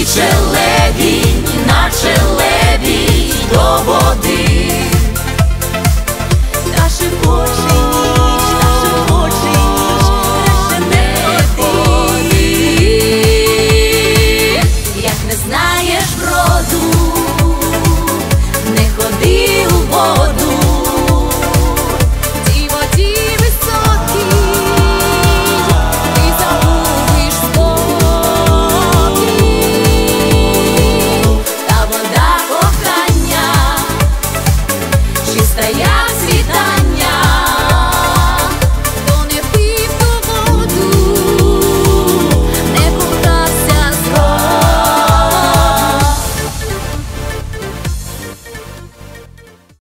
Тиче лебідь, наче лебідь до води, та шепоче ніч, та шепоче ніч, краще не ходи, як не знаєш роду, не ходи у воду. стоять.